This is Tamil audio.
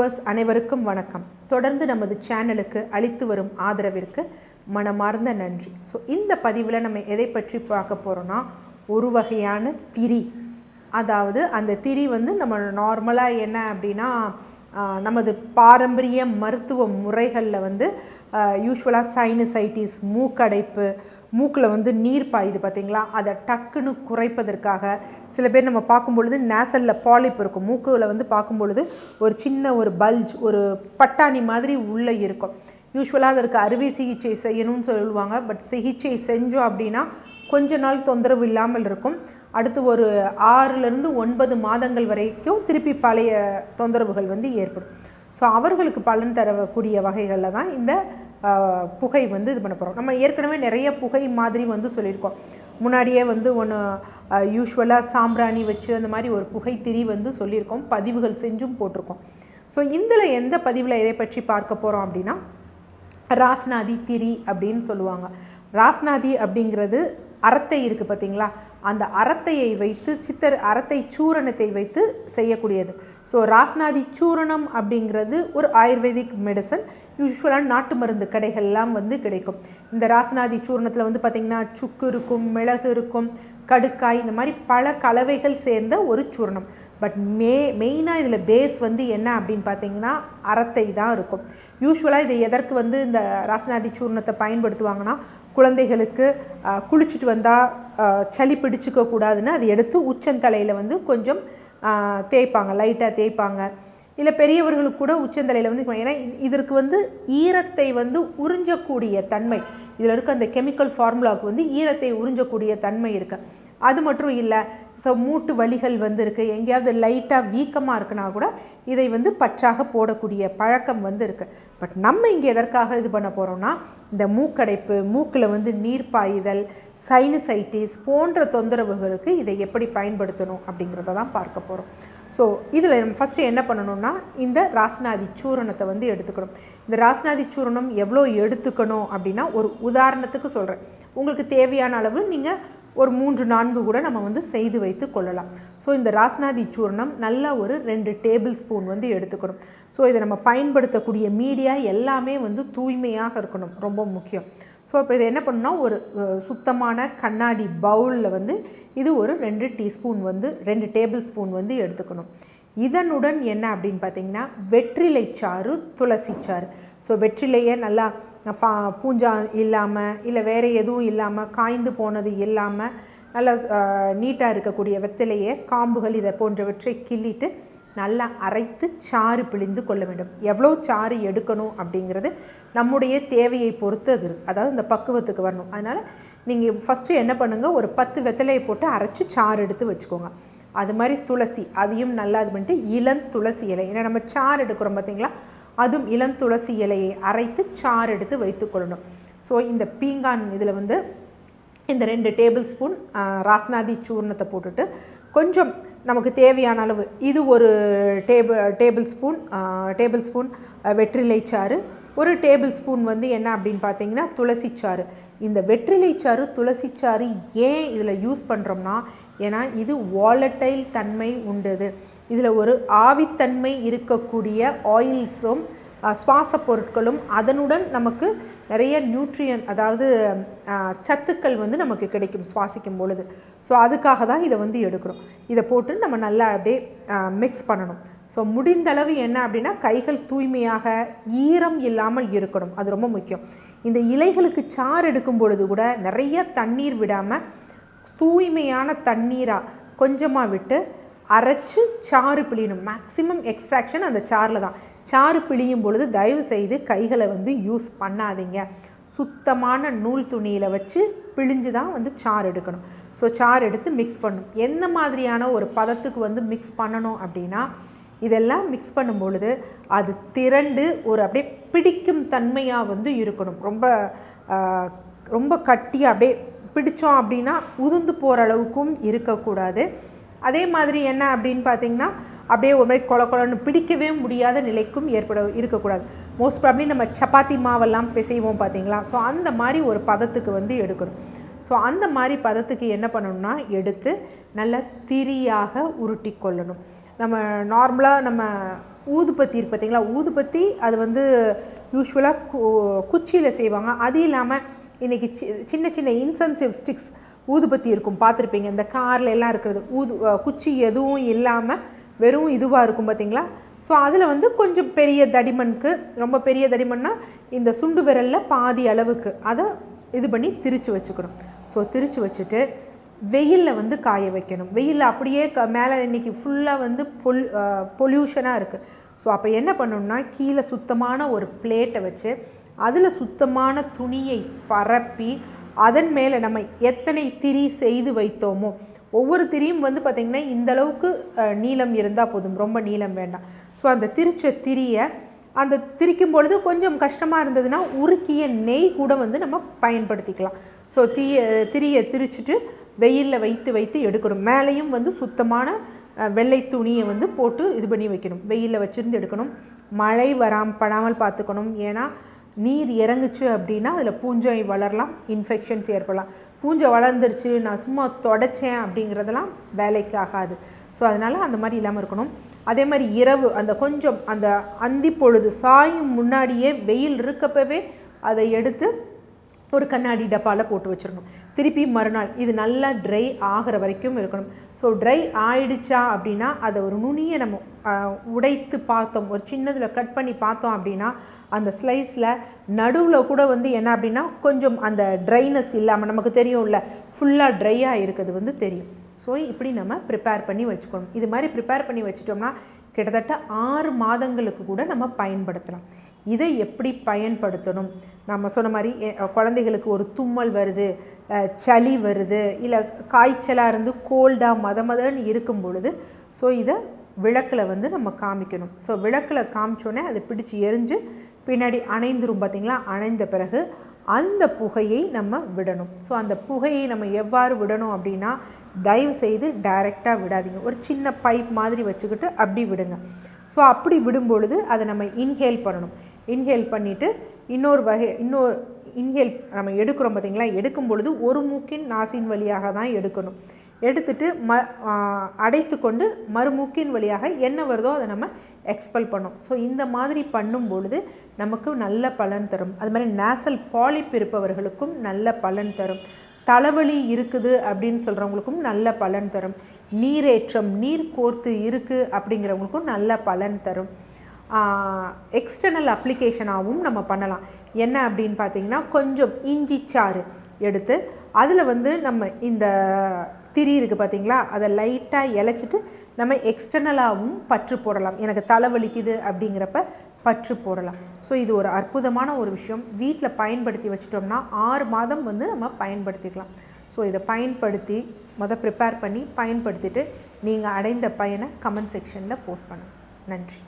வியூவர்ஸ் அனைவருக்கும் வணக்கம். தொடர்ந்து நமது சேனலுக்கு அளித்து வரும் ஆதரவிற்கு மனமார்ந்த நன்றி. ஸோ இந்த பதிவில் நம்ம எதை பற்றி பார்க்க போகிறோன்னா ஒரு வகையான திரி. அதாவது அந்த திரி வந்து நம்ம நார்மலாக என்ன அப்படின்னா நமது பாரம்பரிய மருத்துவ முறைகளில் வந்து யூஸ்வலாக சைனசைட்டிஸ் மூக்கடைப்பு மூக்கில் வந்து நீர் பாயுது பார்த்தீங்களா அதை டக்குன்னு குறைப்பதற்காக சில பேர் நம்ம பார்க்கும் பொழுது நேசலில் பாலிப் இருக்கும். மூக்கில் வந்து பார்க்கும் பொழுது ஒரு சின்ன ஒரு பல்ஜ் ஒரு பட்டாணி மாதிரி உள்ளே இருக்கும். யூஸ்வலாக அதற்கு அறுவை சிகிச்சை செய்யணும்னு சொல்லுவாங்க. பட் சிகிச்சை செஞ்சோம் அப்படின்னா கொஞ்ச நாள் தொந்தரவு இல்லாமல் இருக்கும். அடுத்து ஒரு ஆறுலேருந்து ஒன்பது மாதங்கள் வரைக்கும் திருப்பி பழைய தொந்தரவுகள் வந்து ஏற்படும். ஸோ அவர்களுக்கு பலன் தரக்கூடிய வகைகளில் தான் இந்த புகை வந்து இது பண்ண போகிறோம் நம்ம ஏற்கனவே நிறைய புகை மாதிரி வந்து சொல்லியிருக்கோம். முன்னாடியே வந்து ஒன்று யூஸ்வலாக சாம்பிராணி வச்சு அந்த மாதிரி ஒரு புகை திரி வந்து சொல்லியிருக்கோம். பதிவுகள் செஞ்சும் போட்டிருக்கோம். ஸோ இதில் எந்த பதிவில் எதை பற்றி பார்க்க போகிறோம் அப்படின்னா ராஸ்நாதி திரி அப்படின்னு சொல்லுவாங்க. ராஸ்நாதி அப்படிங்கிறது அரத்தை இருக்குது பார்த்தீங்களா? அந்த அரத்தையை வைத்து சித்தர் அரத்தை சூரணத்தை வைத்து செய்யக்கூடியது. ஸோ ராஸ்நாதி சூரணம் அப்படிங்கிறது ஒரு ஆயுர்வேதிக் மெடிசன் யூஸ்வலாக நாட்டு மருந்து கடைகள்லாம் வந்து கிடைக்கும். இந்த ராஸ்நாதி சூரணத்தில் வந்து பார்த்திங்கன்னா சுக்கு இருக்கும் மிளகு இருக்கும் கடுக்காய் இந்த மாதிரி பல கலவைகள் சேர்ந்த ஒரு சூரணம். பட் மே மெயினாக இதில் பேஸ் வந்து என்ன அப்படின்னு பார்த்தீங்கன்னா அரத்தை தான் இருக்கும். யூஸ்வலாக இதை எதற்கு வந்து இந்த ராசநாதி சூர்ணத்தை பயன்படுத்துவாங்கன்னா குழந்தைகளுக்கு குளிச்சுட்டு வந்தால் சளி பிடிச்சிக்க கூடாதுன்னு அதை எடுத்து உச்சந்தலையில் வந்து கொஞ்சம் தேய்ப்பாங்க லைட்டாக தேய்ப்பாங்க. இல்லை பெரியவர்களுக்கு கூட உச்சந்தலையில் வந்து ஏன்னா இதற்கு வந்து ஈரத்தை வந்து உறிஞ்சக்கூடிய தன்மை. இதில் இருக்க அந்த கெமிக்கல் ஃபார்முலாவுக்கு வந்து ஈரத்தை உறிஞ்சக்கூடிய தன்மை இருக்குது அது மட்டும் இல்லை ஸோ மூட்டு வலிகள் வந்து இருக்குது எங்கேயாவது லைட்டாக வீக்கமாக இருக்குன்னா கூட இதை வந்து பற்றாக போடக்கூடிய பழக்கம் வந்து இருக்குது பட் நம்ம இங்கே எதற்காக இது பண்ண போகிறோம்னா இந்த மூக்கடைப்பு மூக்கில் வந்து நீர் பாயுதல் சைனசைட்டிஸ் போன்ற தொந்தரவுகளுக்கு இதை எப்படி பயன்படுத்தணும் அப்படிங்கிறத தான் பார்க்க போகிறோம் ஸோ இதில் நம்ம ஃபஸ்ட்டு என்ன பண்ணணும்னா இந்த ராஸ்நாதி சூரணத்தை வந்து எடுத்துக்கணும். இந்த ராஸ்நாதி சூரணம் எவ்வளோ எடுத்துக்கணும் அப்படின்னா ஒரு உதாரணத்துக்கு சொல்கிறேன் உங்களுக்கு தேவையான அளவு நீங்கள் ஒரு மூன்று நான்கு கூட நம்ம வந்து செய்து வைத்து கொள்ளலாம். ஸோ இந்த ராஸ்நாதி சூர்ணம் நல்ல ஒரு ரெண்டு டேபிள் ஸ்பூன் வந்து எடுத்துக்கணும். ஸோ இதை நம்ம பயன்படுத்தக்கூடிய மீடியா எல்லாமே வந்து தூய்மையாக இருக்கணும். ரொம்ப முக்கியம். ஸோ இப்போ இதை என்ன பண்ணுன்னா ஒரு சுத்தமான கண்ணாடி பவுலில் வந்து இது ஒரு ரெண்டு டீஸ்பூன் வந்து ரெண்டு டேபிள் ஸ்பூன் வந்து எடுத்துக்கணும். இதனுடன் என்ன அப்படின்னு பார்த்தீங்கன்னா வெற்றிலை சாறு துளசி சாறு. ஸோ வெற்றிலையை நல்லா ஃபா பூஞ்சா இல்லாமல் இல்லை வேறு எதுவும் இல்லாமல் காய்ந்து போனது இல்லாமல் நல்லா நீட்டாக இருக்கக்கூடிய வெத்திலையை காம்புகள் இதை போன்றவற்றை கிள்ளிட்டு நல்லா அரைத்து சாறு பிழிந்து கொள்ள வேண்டும். எவ்வளோ சாறு எடுக்கணும் அப்படிங்கிறது நம்முடைய தேவையை பொறுத்து அது அதாவது இந்த பக்குவத்துக்கு வரணும். அதனால் நீங்கள் ஃபஸ்ட்டு என்ன பண்ணுங்கள் ஒரு பத்து வெத்தலையை போட்டு அரைச்சி சாறு எடுத்து வச்சுக்கோங்க. அது மாதிரி துளசி அதையும் நல்லா இது பண்ணிட்டு இளம் துளசி இலை. ஏன்னா நம்ம சாறு எடுக்கிறோம் பார்த்தீங்களா? அதுவும் இளம் துளசி இலையை அரைத்து சாறு எடுத்து வைத்துக்கொள்ளணும் ஸோ இந்த பீங்கான் இதில் வந்து இந்த ரெண்டு டேபிள் ஸ்பூன் ராஸ்நாதி சூர்ணத்தை போட்டுட்டு கொஞ்சம் நமக்கு தேவையான அளவு இது ஒரு table tablespoon tablespoon வெற்றிலை சாறு. ஒரு டேபிள் ஸ்பூன் வந்து என்ன அப்படின்னு பார்த்தீங்கன்னா துளசிச்சாறு இந்த வெற்றிலை சாறு துளசி துளசிச்சாறு ஏன் இதில் யூஸ் பண்ணுறோம்னா ஏன்னா இது வாலட்டைல் தன்மை உண்டது. இதில் ஒரு ஆவித்தன்மை இருக்கக்கூடிய ஆயில்ஸும் சுவாச பொருட்களும் அதனுடன் நமக்கு நிறைய நியூட்ரியன் அதாவது சத்துக்கள் வந்து நமக்கு கிடைக்கும் சுவாசிக்கும் பொழுது. ஸோ அதுக்காக தான் இதை வந்து எடுக்கிறோம். இதை போட்டு நம்ம நல்லா அப்படியே மிக்ஸ் பண்ணணும். ஸோ முடிந்தளவு என்ன அப்படின்னா கைகள் தூய்மையாக ஈரம் இல்லாமல் இருக்கணும். அது ரொம்ப முக்கியம். இந்த இலைகளுக்கு சாறு எடுக்கும் பொழுது கூட நிறைய தண்ணீர் விடாமல் தூய்மையான தண்ணீராக கொஞ்சமாக விட்டு அரைச்சு சாறு பிழியணும். மேக்ஸிமம் எக்ஸ்ட்ராக்ஷன் அந்த சாறில் தான். சாறு பிழியும் பொழுது தயவு செய்து கைகளை வந்து யூஸ் பண்ணாதீங்க. சுத்தமான நூல் துணியில் வச்சு பிழிஞ்சு தான் வந்து சாறு எடுக்கணும். ஸோ சாறு எடுத்து மிக்ஸ் பண்ணணும். எந்த மாதிரியான ஒரு பதத்துக்கு வந்து மிக்ஸ் பண்ணணும் அப்படின்னா இதெல்லாம் மிக்ஸ் பண்ணும் பொழுது அது திரண்டு ஒரு அப்படியே பிடிக்கும் தன்மையாக வந்து இருக்கணும். ரொம்ப ரொம்ப கட்டியாக அப்படியே பிடித்தோம் அப்படின்னா உதிர்ந்து போகிற அளவுக்கும் இருக்கக்கூடாது. அதே மாதிரி என்ன அப்படின்னு பார்த்தீங்கன்னா அப்படியே ஒரு மாதிரி கொல கொலன்னு பிடிக்கவே முடியாத நிலைக்கும் ஏற்பட இருக்கக்கூடாது. மோஸ்ட் ப்ராப்ளி நம்ம சப்பாத்தி மாவெல்லாம் பிசைவோம் பார்த்தீங்களா ஸோ அந்த மாதிரி ஒரு பதத்துக்கு வந்து எடுக்கணும். ஸோ அந்த மாதிரி பதத்துக்கு என்ன பண்ணணும்னா எடுத்து நல்லா திரியாக உருட்டி கொள்ளணும். நம்ம நார்மலாக நம்ம ஊதுபத்தி இருக்கு பார்த்தீங்களா ஊதுபத்தி அது வந்து யூஸ்வலாக கு குச்சியில் செய்வாங்க. அது இல்லாமல் இன்றைக்கி சி சின்ன சின்ன இன்சென்சிவ் ஸ்டிக்ஸ் ஊதுபத்தி இருக்கும் பார்த்துருப்பீங்க. இந்த காரில் எல்லாம் இருக்கிறது ஊது குச்சி எதுவும் இல்லாமல் வெறும் இதுவாக இருக்கும் பார்த்தீங்களா ஸோ அதில் வந்து கொஞ்சம் பெரிய தடிமனுக்கு ரொம்ப பெரிய தடிமன்னா இந்த சுண்டு விரலில் பாதி அளவுக்கு அதை இது பண்ணி திரிச்சு வச்சுக்கணும். ஸோ திரிச்சு வச்சுட்டு வெயிலில் வந்து காய வைக்கணும். வெயிலில் அப்படியே க மேலே இன்றைக்கி ஃபுல்லாக வந்து பொல் பொல்யூஷனாக இருக்குது ஸோ அப்போ என்ன பண்ணணும்னா கீழே சுத்தமான ஒரு பிளேட்டை வச்சு அதில் சுத்தமான துணியை பரப்பி அதன் மேலே நம்ம எத்தனை திரி செய்து வைத்தோமோ ஒவ்வொரு திரியும் வந்து பார்த்திங்கன்னா இந்த அளவுக்கு நீளம் இருந்தால் போதும். ரொம்ப நீளம் வேண்டாம். ஸோ அந்த திரிச்ச திரியை அந்த திரிக்கும் பொழுது கொஞ்சம் கஷ்டமாக இருந்ததுன்னா உருக்கிய நெய் கூட வந்து நம்ம பயன்படுத்திக்கலாம். ஸோ தீய திரியை திரிச்சிட்டு வெயிலில் வைத்து வைத்து எடுக்கணும். மேலேயும் வந்து சுத்தமான வெள்ளை துணியை வந்து போட்டு இது பண்ணி வைக்கணும். வெயிலில் வச்சுருந்து எடுக்கணும். மழை வராம படாமல் பார்த்துக்கணும். ஏன்னா நீர் இறங்குச்சு அப்படின்னா அதில் பூஞ்சை வளரலாம் இன்ஃபெக்ஷன்ஸ் ஏற்படலாம். பூஞ்சை வளர்ந்துருச்சு நான் சும்மா தொடச்சேன் அப்படிங்கிறதெல்லாம் வேலைக்கு ஆகாது. ஸோ அதனால் அந்த மாதிரி இல்லாமல் இருக்கணும். அதே மாதிரி இரவு அந்த கொஞ்சம் அந்த அந்தி பொழுது சாயும் முன்னாடியே வெயில் இருக்கப்பவே அதை எடுத்து ஒரு கண்ணாடி டப்பாவில் போட்டு வச்சிடணும். திருப்பி மறுநாள் இது நல்லா ட்ரை ஆகிற வரைக்கும் இருக்கணும். ஸோ ட்ரை ஆயிடுச்சா அப்படின்னா அதை ஒரு நுனியை நம்ம உடைத்து பார்த்தோம். ஒரு சின்னதில் கட் பண்ணி பார்த்தோம் அப்படின்னா அந்த ஸ்லைஸில் நடுவில் கூட வந்து என்ன அப்படின்னா கொஞ்சம் அந்த ட்ரைனஸ் இல்லாமல் நமக்கு தெரியும்ல ஃபுல்லாக ட்ரையாக இருக்கிறது வந்து தெரியும். ஸோ இப்படி நம்ம ப்ரிப்பேர் பண்ணி வச்சுக்கணும். இது மாதிரி ப்ரிப்பேர் பண்ணி வச்சுட்டோம்னா கிட்டத்தட்ட ஆறு மாதங்களுக்கு கூட நம்ம பயன்படுத்தலாம். இதை எப்படி பயன்படுத்தணும்? நம்ம சொன்ன மாதிரி குழந்தைகளுக்கு ஒரு தும்மல் வருது சளி வருது இல்லை காய்ச்சலாக இருந்து கோல்டாக மத மதன்னு இருக்கும் பொழுது ஸோ இதை விளக்கில் வந்து நம்ம காமிக்கணும். ஸோ விளக்கில் காமிச்சோன்னே அதை பிடிச்சி எரிஞ்சு பின்னாடி அணைந்துரும் பார்த்தீங்களா அணைந்த பிறகு அந்த புகையை நம்ம விடணும். ஸோ அந்த புகையை நம்ம எவ்வாறு விடணும் அப்படின்னா தயவு செய்து டைரெக்டாக விடாதீங்க. ஒரு சின்ன பைப் மாதிரி வச்சுக்கிட்டு அப்படி விடுங்க. ஸோ அப்படி விடும்பொழுது அதை நம்ம இன்ஹேல் பண்ணணும். இன்ஹேல் பண்ணிவிட்டு இன்னொரு வகை இன்னொரு இன்ஹேல் நம்ம எடுக்கிறோம் பார்த்தீங்களா எடுக்கும் பொழுது ஒரு மூக்கின் நாசின் வழியாக தான் எடுக்கணும். எடுத்துட்டு ம அடைத்து கொண்டு மறுமூக்கின் வழியாக என்ன வருதோ அதை நம்ம எக்ஸ்பெல் பண்ணோம். ஸோ இந்த மாதிரி பண்ணும் பொழுது நமக்கு நல்ல பலன் தரும். அது மாதிரி நேசல் பாலிப் இருப்பவர்களுக்கும் நல்ல பலன் தரும். தலைவலி இருக்குது அப்படின்னு சொல்கிறவங்களுக்கும் நல்ல பலன் தரும். நீரேற்றம் நீர் கோர்த்து இருக்குது அப்படிங்கிறவங்களுக்கும் நல்ல பலன் தரும். எக்ஸ்டர்னல் அப்ளிகேஷனாகவும் நம்ம பண்ணலாம். என்ன அப்படின்னு பார்த்தீங்கன்னா கொஞ்சம் இஞ்சி சாறு எடுத்து அதில் வந்து நம்ம இந்த திரி இருக்குது பார்த்தீங்களா அதை லைட்டாக இழைச்சிட்டு நம்ம எக்ஸ்டர்னலாகவும் பற்று போடலாம். எனக்கு தலைவலிக்குது அப்படிங்கிறப்ப பற்று போடலாம். ஸோ இது ஒரு அற்புதமான ஒரு விஷயம். வீட்டில் பயன்படுத்தி வச்சிட்டோம்னா ஆறு மாதம் வந்து நம்ம பயன்படுத்திக்கலாம். ஸோ இதை பயன்படுத்தி மொதல் ப்ரிப்பேர் பண்ணி பயன்படுத்திட்டு நீங்கள் அடைந்த பயனை கமெண்ட் செக்ஷனில் போஸ்ட் பண்ணுங்கள் நன்றி.